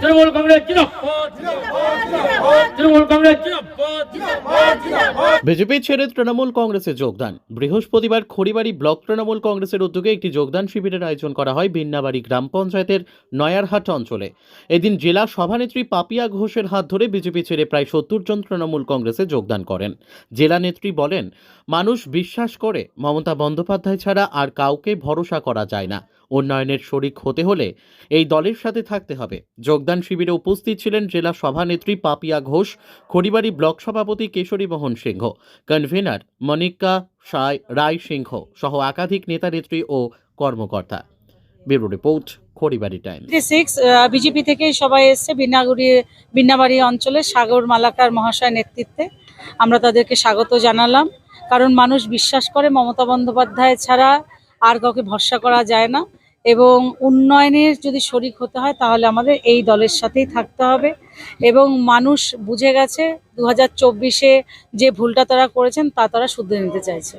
তৃণমূল কংগ্রেস জিন্দাবাদ তৃণমূল কংগ্রেস জিন্দাবাদ বিজেপি ছেড়ে তৃণমূল কংগ্রেসে যোগদান। বৃহস্পতিবার খড়িবাড়ি ব্লক তৃণমূল কংগ্রেসের উদ্যোগে একটি যোগদান শিবিরের আয়োজন করা হয় বিন্নাবাড়ি গ্রাম পঞ্চায়েতের নয়ারহাট অঞ্চলে। এদিন জেলা সভানেত্রী পাপিয়া ঘোষের হাত ধরে বিজেপি ছেড়ে প্রায় সত্তর জন তৃণমূল কংগ্রেসে যোগদান করেন। জেলা নেত্রী বলেন, মানুষ বিশ্বাস করে, মমতা বন্দ্যোপাধ্যায় ছাড়া আর কাউকে ভরসা করা যায় না। উন্নয়নের শরিক হতে হলে এই দলের সাথে থাকতে হবে। যোগদান শিবিরে উপস্থিত ছিলেন জেলা সভানেত্রী পাপিয়া ঘোষ, খড়িবাড়ি ব্লক সভাপতি কেশরী মোহন সিংহ কনভেনার মনিকা সায় রায় সিংহ সহ একাধিক নেতা, নেত্রী ও কর্মকর্তা। Bureau report, Kharibari time six BJP থেকেই সবাই এসছে বিনাগুড়ি বিনাবাড়ি অঞ্চলে সাগর মালাকার মহাশয় নেতৃত্বে। আমরা তাদেরকে স্বাগত জানালাম। কারণ মানুষ বিশ্বাস করে মমতা বন্দ্যোপাধ্যায় ছাড়া আর কাউকে ভরসা করা যায় না। এবং উন্নয়নের যদি শরিক হতে হয়, তাহলে আমাদের এই দলের সাথেই থাকতে হবে। এবং মানুষ বুঝে গেছে দু হাজার যে ভুলটা তারা করেছেন, তা তারা শুধরে নিতে চাইছে।